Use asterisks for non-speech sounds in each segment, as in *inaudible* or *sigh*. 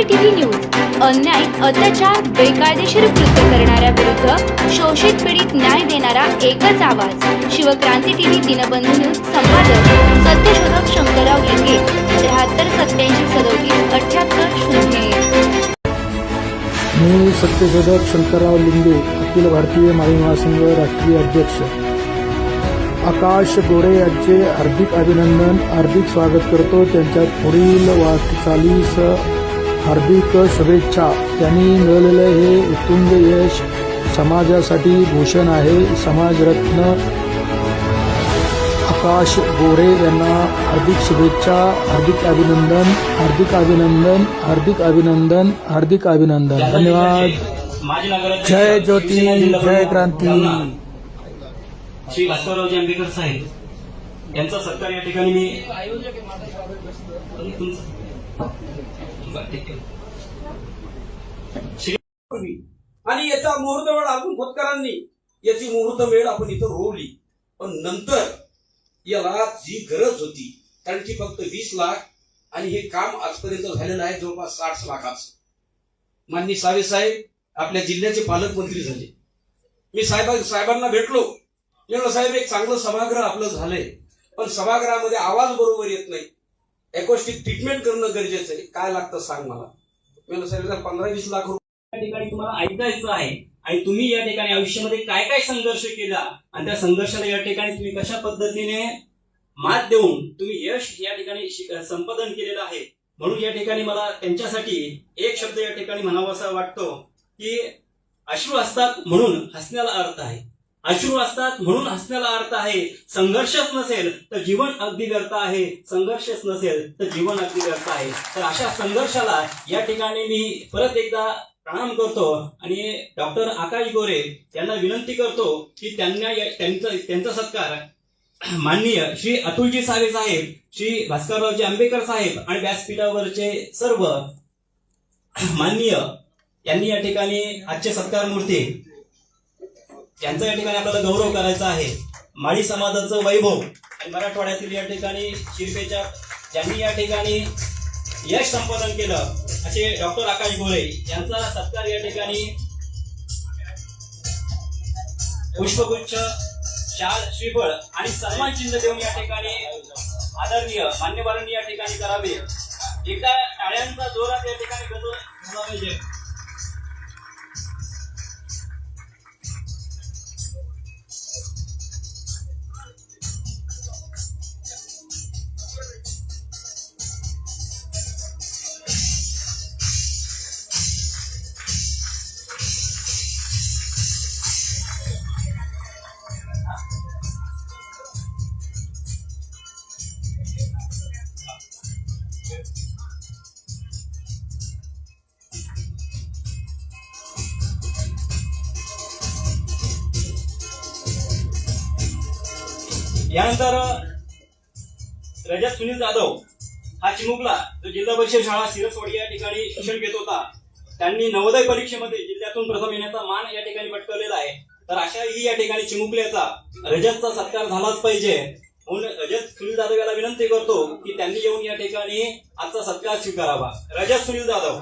क्रांती TV news अन्याय अत्याचार बेकायदेशीर कृत्य करणाऱ्या विरुद्ध शोषित पीडित न्याय देणारा एकच आवाज. शिवक्रांती टीव्ही दिनबंधू न्यूज संपादक सत्यशोधक शंकरराव लिंगे त्र्याहत्तर सत्याऐंशी सदोतीस अठ्याहत्तर शून्य मी सत्यशोधक शंकरराव लिंगे अखिल भारतीय माळी महासंघ राष्ट्रीय अध्यक्ष. आकाश गोरे यांचे हार्दिक अभिनंदन हार्दिक स्वागत करतो. त्यांच्या पुढील वाटचालीस हार्दिक शुभेच्छा. त्यांनी मिळवलेलं हे उत्तुंग यश समाजासाठी भूषण आहे. समाजरत्न आकाश गोरे यांना हार्दिक शुभेच्छा हार्दिक अभिनंदन हार्दिक अभिनंदन हार्दिक अभिनंदन हार्दिक अभिनंदन. धन्यवाद. जय ज्योती, जय क्रांती. श्री भास्कररावजी आंबेकर साहेब यांचा सत्कार या ठिकाणी मी आणि याचा मुहूर्त वेळ आपण खोतकरांनी याची मुहूर्त वेळ आपण इथं रोवली. पण नंतर याला जी गरज होती कारण की फक्त वीस लाख आणि हे काम आजपर्यंत झालेलं आहे जवळपास साठ लाखाचं. माननी सावे साहेब आपल्या जिल्ह्याचे पालकमंत्री झाले. मी साहेब साहेबांना भेटलो. म्हणलं साहेब एक चांगलं सभागृह आपलं झालंय. पण सभागृहामध्ये आवाज बरोबर येत नाही. एकॉस्टिक ट्रीटमेंट करणं गरजेचं आहे. काय लागतं सांग मला. मी सांगितलं पंधरा वीस लाख रुपये ठिकाणी तुम्हाला ऐकायचं आहे आणि तुम्ही या ठिकाणी आयुष्यामध्ये काय काय संघर्ष केला आणि त्या संघर्षाला या ठिकाणी तुम्ही कशा पद्धतीने मात देऊन तुम्ही यश या ठिकाणी संपादन केलेलं आहे. म्हणून या ठिकाणी मला त्यांच्यासाठी एक शब्द या ठिकाणी म्हणावासा वाटतो की अश्रू असतात म्हणून हसण्याला अर्थ आहे. अश्रू असतात म्हणून हसण्याला अर्थ आहे. संघर्षच नसेल तर जीवन अगदी व्यर्थ आहे. संघर्षच नसेल तर जीवन अगदी व्यर्थ आहे. तर अशा संघर्षाला या ठिकाणी मी परत एकदा प्रणाम करतो आणि डॉक्टर आकाश गोरे यांना विनंती करतो की त्यांना या- त्यांचा त्यांचा सत्कार माननीय श्री अतुलजी सावे साहेब श्री भास्कररावजी आंबेकर साहेब आणि व्यासपीठावरचे सर्व माननीय यांनी या ठिकाणी आजचे सत्कार मूर्ती यांचा या ठिकाणी आपल्याला गौरव करायचा आहे. माळी समाजाचं वैभव. आणि मराठवाड्यातील या ठिकाणी शिरपेच्या ज्यांनी या ठिकाणी यश संपादन केलं असे डॉक्टर आकाश गोळे यांचा सत्कार या ठिकाणी पुष्पगुच्छ शाल श्रीफळ आणि सन्मान चिन्ह देऊन या ठिकाणी आदरणीय मान्यवरांनी या ठिकाणी करावे. एकदा टाळ्यांचा जोरात या ठिकाणी गजर पाहिजे यानंतर रजत सुनील जाधव हा चिमुकला जो जिल्हा परिषद शाळा सिरसवाडी या ठिकाणी शिक्षण घेत होता. त्यांनी नवोदय परीक्षेमध्ये जिल्ह्यातून प्रथम येण्याचा मान या ठिकाणी पटकवलेला आहे. तर अशाही या ठिकाणी चिमुकल्याचा रजतचा सत्कार झालाच पाहिजे. म्हणून रजत सुनील जाधव याला विनंती करतो की त्यांनी येऊन या ठिकाणी आजचा सत्कार स्वीकारावा. रजत सुनील जाधव.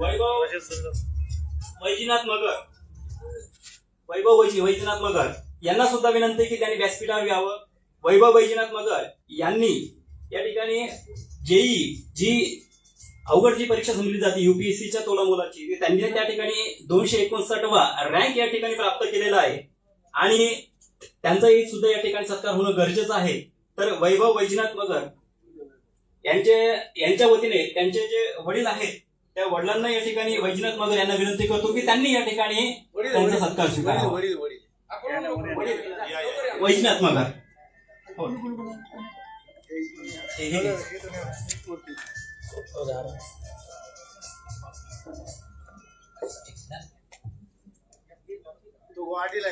वैभव वैजनाथ मगर. वैभव वैजी वैजनाथ मगर. यांना सुद्धा विनंती की त्यांनी व्यासपीठावर यावं. वैभव वैजनाथ मगर यांनी या ठिकाणी जेई जी अवघड जी परीक्षा समजली जाते युपीएससीच्या तोलामोलाची ती त्यांनी त्या ठिकाणी दोनशे एकोणसाठवा रँक या ठिकाणी प्राप्त केलेला आहे. आणि त्यांचाही सुद्धा या ठिकाणी सत्कार होणं गरजेचं आहे. तर वैभव वैजनाथ मगर यांचे यांच्या वतीने त्यांचे जे वडील आहेत त्या वडिलांना या ठिकाणी वैजनाथ मगर यांना विनंती करतो की त्यांनी या ठिकाणी त्यांचा सत्कार स्वीकारावा वैजनाथ मगर हो. गुवाहाटीला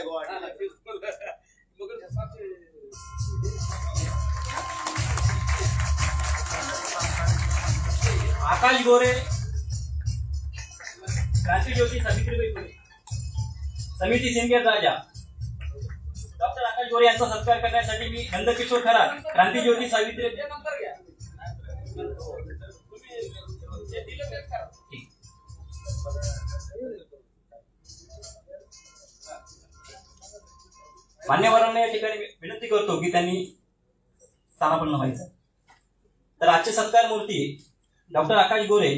आकाश गोरे क्रांतिज्योती सावित्रीबाई फुले. समिती सिंदखेड राजा. डॉक्टर आकाश गोरे यांचा सत्कार करण्यासाठी मी नंदकिशोर खरात क्रांतिज्योती सावित्री ठीक. मान्यवरांना या ठिकाणी विनंती करतो की त्यांनी स्थानापन्न व्हायचं. तर आजचे सत्कार मूर्ती डॉक्टर आकाश गोरे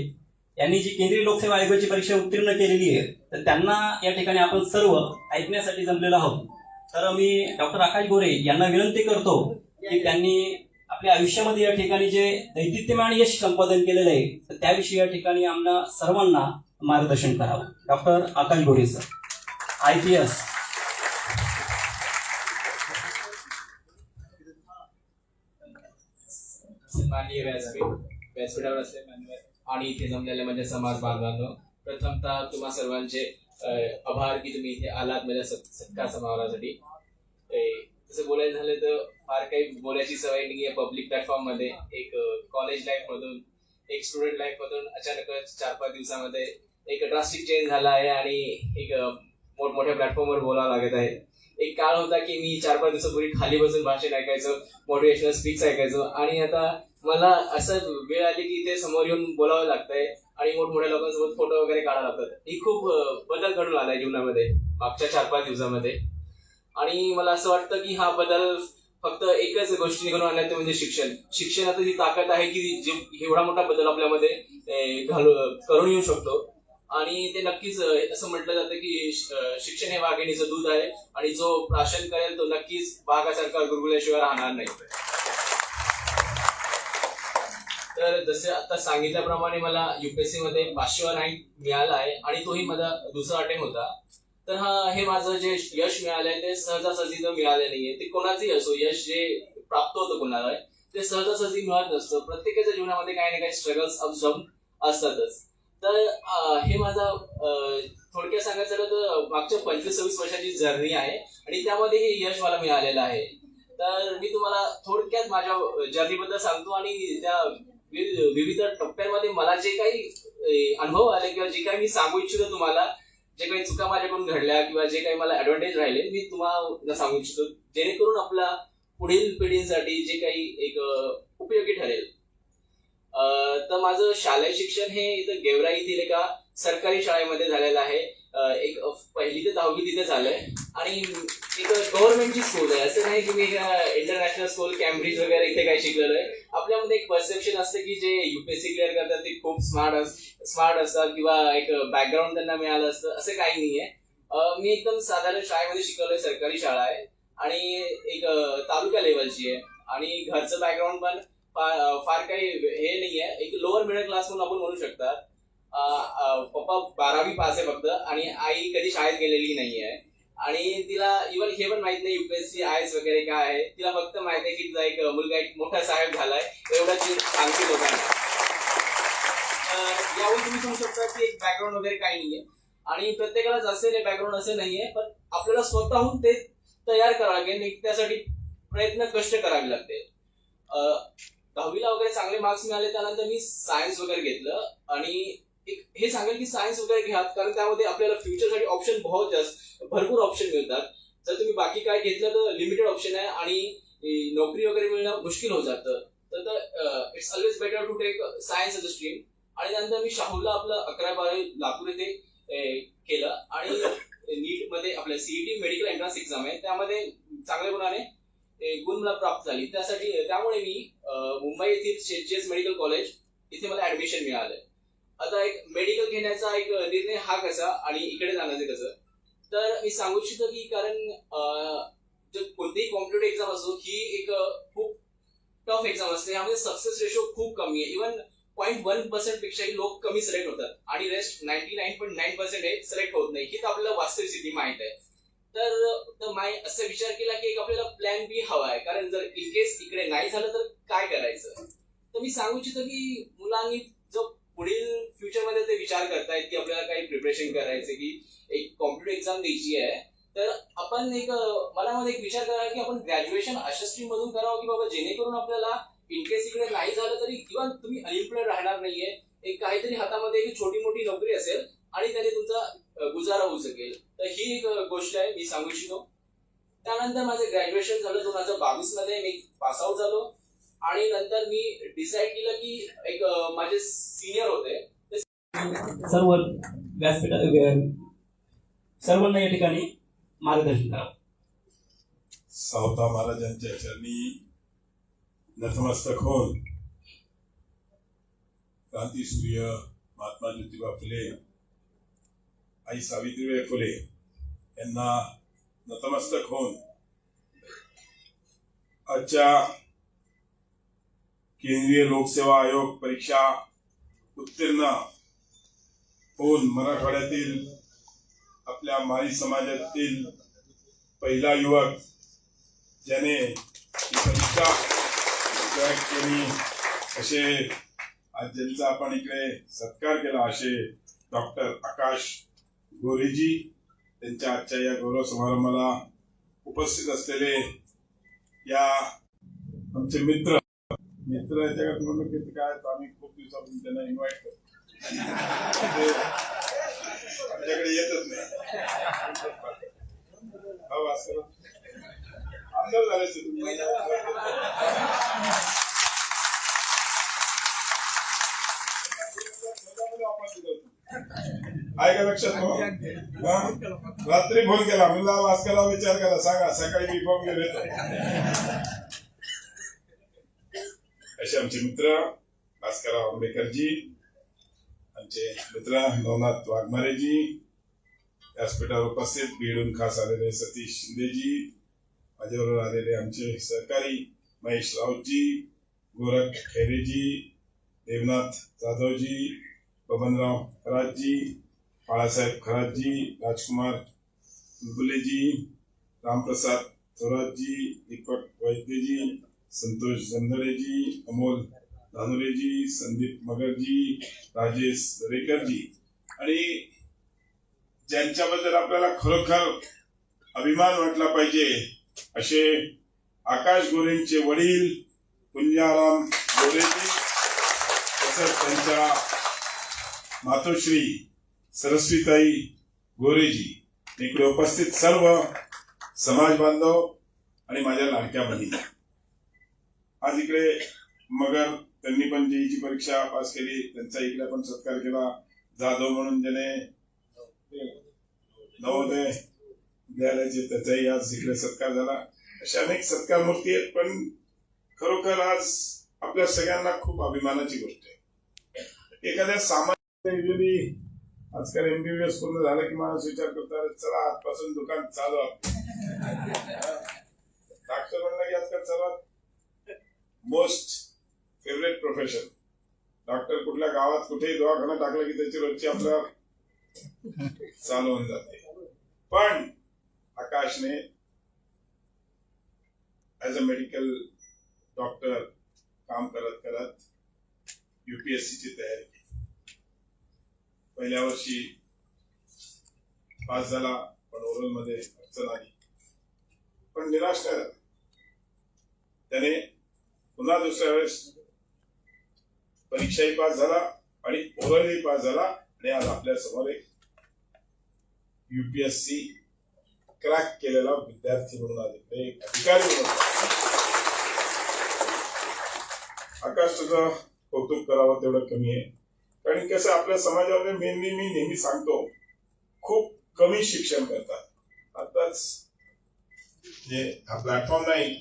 यांनी जी केंद्रीय लोकसेवा आयोगाची परीक्षा उत्तीर्ण केलेली आहे तर त्यांना या ठिकाणी आपण सर्व ऐकण्यासाठी जमलेलो आहोत. तर मी डॉक्टर आकाश गोरे यांना विनंती करतो की त्यांनी आपल्या आयुष्यामध्ये या ठिकाणी जे दैदित्यमान यश संपादन केलेलं आहे तर त्याविषयी या ठिकाणी आम्हाला सर्वांना मार्गदर्शन करावं. Doctor Akash Gore sir. I P S. माननीय व्यासपीठ व्यासपीठावर असले मान्यवर. आणि इथे जमलेल्या माझ्या समाज बांधवांनो. प्रथमतः तुम्हा सर्वांचे आभार की तुम्ही इथे आलात माझ्या सत्कार समारोहासाठी. तसं बोलायचं झालं तर फार काही बोलायची सवय नाही आहे पब्लिक प्लॅटफॉर्ममध्ये एक कॉलेज लाईफ मधून एक स्टुडंट लाईफ मधून अचानकच चार पाच दिवसामध्ये एक ड्रास्टिक चेंज झाला आहे आणि एक मोठमोठ्या प्लॅटफॉर्मवर बोलावं लागत आहे. एक काळ होता की मी चार पाच दिवसापूर्वी खाली बसून भाषण ऐकायचो मोटिवेशनल स्पीच ऐकायचो आणि आता मला असं वेळ आली की ते समोर येऊन बोलावं लागतंय आणि मोठमोठ्या लोकांसोबत फोटो वगैरे काढावं लागतात. ही खूप बदल घडून आलाय जीवनामध्ये मागच्या चार पाच दिवसामध्ये. आणि मला असं वाटतं की हा बदल फक्त एकच गोष्टी घडून आणण्यात ते म्हणजे शिक्षण. शिक्षणात ही ताकद आहे की जे एवढा मोठा बदल आपल्यामध्ये घालू करून येऊ शकतो. आणि ते नक्कीच असं म्हटलं जातं की शिक्षण हे वाघिणीचं दूध आहे आणि जो प्राशन करेल तो नक्कीच वाघासारखा गुरगुल्याशिवाय राहणार नाही. तर जसे आता सांगितल्याप्रमाणे मला युपीएससी मध्ये पाचशेवा रँक मिळाला आहे आणि तोही माझा दुसरा अटेम्प होता. तर हा हे माझं जे यश मिळालंय ते सहजासहजी तर मिळाले नाहीये. ते कोणाचंही असो यश जे प्राप्त होतं कोणाला ते सहजासहजी मिळत नसतं. प्रत्येकाच्या जीवनामध्ये काही ना काही स्ट्रगल्स अप डाऊन असतातच. तर हे माझा थोडक्यात सांगायचं झालं तर मागच्या पंचवीस सव्वीस वर्षाची जर्नी आहे आणि त्यामध्ये हे यश मला मिळालेलं आहे. तर मी तुम्हाला थोडक्यात माझ्या जर्नीबद्दल सांगतो आणि त्या विविध टप्प्यांमध्ये मला जे काही अनुभव आले किंवा जे काही मी सांगू इच्छितो तुम्हाला जे काही चुका माझ्याकडून घडल्या किंवा जे काही मला ऍडव्हान्टेज राहिले मी तुम्हाला सांगू इच्छितो. जेणेकरून आपला पुढील पिढींसाठी जे काही एक उपयोगी ठरेल. अ, तर माझं शालेय शिक्षण हे इथं गेवराई येथील एका सरकारी शाळेमध्ये झालेलं आहे. एक पहिली ते दहावी तिथे झालंय. आणि एक गव्हर्नमेंटची स्कूल आहे. असं नाही की मी इंटरनॅशनल स्कूल कॅम्ब्रिज वगैरे इथे काही शिकलेलं आहे. आपल्यामध्ये एक परसेप्शन असतं की जे युपीएससी क्लिअर करतात ते खूप स्मार्ट स्मार्ट असतात किंवा एक बॅकग्राऊंड त्यांना मिळालं असतं. असं काही नाहीये. आहे मी एकदम साधारण शाळेमध्ये शिकवलोय सरकारी शाळा आहे. आणि एक तालुका लेवलची आहे. आणि घरचं बॅकग्राऊंड पण फार काही हे नाहीये. एक लोअर मिडल क्लास म्हणून आपण म्हणू शकतात. पप्पा बारावी पास आहे फक्त आणि आई कधी शाळेत गेलेली नाही आहे आणि तिला इव्हन हे पण माहीत नाही युपीएससी आय एस वगैरे काय आहे. तिला फक्त माहीत आहे की तिचा एक मुलगा एक मोठा साहेब झालाय. एवढंच ती सांगते लोकांना. यावर यावरून तुम्ही सांगू शकता की एक बॅकग्राऊंड वगैरे काही नाहीये. आणि प्रत्येकालाच असेल बॅकग्राऊंड असं नाहीये पण आपल्याला स्वतःहून ते तयार करावं लागेल त्यासाठी प्रयत्न कष्ट करावे लागते. दहावीला वगैरे चांगले मार्क्स मिळाले त्यानंतर मी सायन्स वगैरे घेतलं. आणि एक हे सांगेल की सायन्स वगैरे घ्या कारण त्यामध्ये आपल्याला फ्युचरसाठी ऑप्शन बहुत जास्त भरपूर ऑप्शन मिळतात. जर तुम्ही बाकी काय घेतलं तर लिमिटेड ऑप्शन आहे आणि नोकरी वगैरे मिळणं मुश्किल होत जातं. तर it's always better to take science as a stream आणि त्यानंतर मी शाहूला आपलं अकरा बारा लातूर येथे केलं. आणि नीटमध्ये आपल्या सीईटी मेडिकल एंट्रन्स एक्झाम आहे. त्यामध्ये चांगल्या गुणाने गुण मला प्राप्त झाली. त्यासाठी त्यामुळे मी मुंबई येथील शेटजेस मेडिकल कॉलेज इथे मला ऍडमिशन मिळालं. आता एक मेडिकल घेण्याचा एक निर्णय हा कसा आणि इकडे जाण्याचं कसं? तर मी सांगू इच्छितो की कारण जर कोणतीही कॉम्पिटेटिव्ह एक्झाम असो ही एक खूप टफ एक्झाम असते. यामध्ये सक्सेस रेशो खूप कमी आहे. इव्हन पॉईंट वन पर्सेंट पेक्षाही लोक कमी सिलेक्ट होतात. आणि rest ninety nine point nine percent हे सिलेक्ट होत नाही. ही तर आपल्याला वास्तविक स्थिती माहीत आहे. तर माय असं विचार केला की एक आपल्याला प्लॅन बी हवा आहे. कारण जर इन केस इकडे नाही झालं तर काय करायचं? तर मी सांगू इच्छितो की मुलांनी जो पुढील विचार करतायत की आपल्याला काही प्रिपरेशन करायचं की एक कॉम्पिटेटिव्ह एक्झाम द्यायची आहे. तर आपण एक मनामध्ये एक विचार करा की आपण ग्रॅज्युएशन अशा स्ट्रीम मधून करावं की बाबा जेणेकरून आपल्याला इनकेस इकडे नाही झालं तरी किंवा तुम्ही अनएम्प्लॉइड राहणार नाहीये एक काहीतरी हातामध्ये एक छोटी मोठी नोकरी असेल आणि त्याने तुमचा गुजारा होऊ शकेल. तर ही एक गोष्ट आहे मी सांगू इच्छितो. त्यानंतर माझं ग्रॅज्युएशन झालं दोन हजार बावीसमध्ये मी पास आऊट झालो. आणि नंतर मी डिसाईड केलं की एक माझे सिनियर होते. सर्व व्यासपीठा सर्वांना या ठिकाणी मार्गदर्शन करावं सावता महाराजांच्या चरणी नतमस्तक होऊन क्रांतीसूर्य महात्मा ज्योतिबा फुले आई सावित्रीबाई फुले यांना नतमस्तक होऊन आजच्या केंद्रीय लोकसेवा आयोग परीक्षा उत्तीर्ण होऊन मराठवाड्यातील आपल्या माळी समाजातील पहिला युवक ज्याने परीक्षा क्रॅक केली असे आज ज्यांचा आपण इकडे सत्कार केला असे डॉक्टर आकाश गोरेजी त्यांच्या आजच्या या गौरव समारंभाला उपस्थित असलेले या आमचे मित्र. मित्र याच्या किती काय तर आम्ही खूप दिवसापासून त्यांना इन्व्हाइट करतो. आमच्याकडे येतच नाही. हो आमदार झाले लक्षात रात्री फोन केला. म्हणला केला विचार करा. सांगा. सकाळी मी फोन घेऊन येतो. असे आमचे मित्र भास्करराव आंबेडकरजी म्हणजे आमचे मित्र नवनाथ वाघमारेजी व्यासपीठावर उपस्थित बीडून खास आलेले सतीश शिंदेजी माझ्याबरोबर आलेले आमचे सहकारी महेश राऊतजी गोरख खैरेजी देवनाथ जाधवजी बबनराव खरातजी बाळासाहेब खरातजी राजकुमार बुलबुलेजी रामप्रसाद थोरातजी दीपक वैद्यजी संतोष जंधळेजी अमोल धानुरेजी संदीप मगरजी राजेश दरेकरजी आणि ज्यांच्याबद्दल आपल्याला खरोखर अभिमान वाटला पाहिजे असे आकाश गोरेंचे वडील पुंजाराम गोरेजी तसंच त्यांच्या मातोश्री सरस्वीताई गोरेजी. इकडे उपस्थित सर्व समाज बांधव आणि माझ्या लाडक्या बहिणी. आज इकडे मगर त्यांनी पण जेईची परीक्षा पास केली. त्यांचा इकडे पण सत्कार केला. जाधव म्हणून ज्याने नवोदय विद्यालयाचे त्याचाही आज इकडे सत्कार झाला. अशा अनेक सत्कार मूर्ती आहेत पण खरोखर आज आपल्या सगळ्यांना खूप अभिमानाची गोष्ट आहे. एखाद्या सामान्य युजली आजकाल एमबीबीएस पूर्ण झालं की माणूस विचार करतात चला आजपासून दुकान चालू. *laughs* डॉक्टर म्हणलं की आजकाल सर्वात मोस्ट फेवरेट प्रोफेशन डॉक्टर कुठल्या गावात कुठेही दवाखाना टाकला की त्याची रोजची आपल्या चालू होऊन जाते. पण आकाशने ऍज अ मेडिकल डॉक्टर काम करत करत युपीएससीची तयारी केली. पहिल्या वर्षी पास झाला पण ओरलमध्ये अडचण आली. पण निराश नाही त्याने पुन्हा दुसऱ्या वेळेस परीक्षाही पास झाला आणि ओरळही पास झाला आणि आज आपल्यासमोर एक युपीएससी क्रॅक केलेला विद्यार्थी म्हणून आले एक अधिकारी म्हणून आकाश तुझं कौतुक करावं तेवढं कमी आहे. कारण कसं आपल्या समाजामध्ये मेनली मी नेहमी सांगतो खूप कमी शिक्षण करतात. आताच जे हा प्लॅटफॉर्म नाही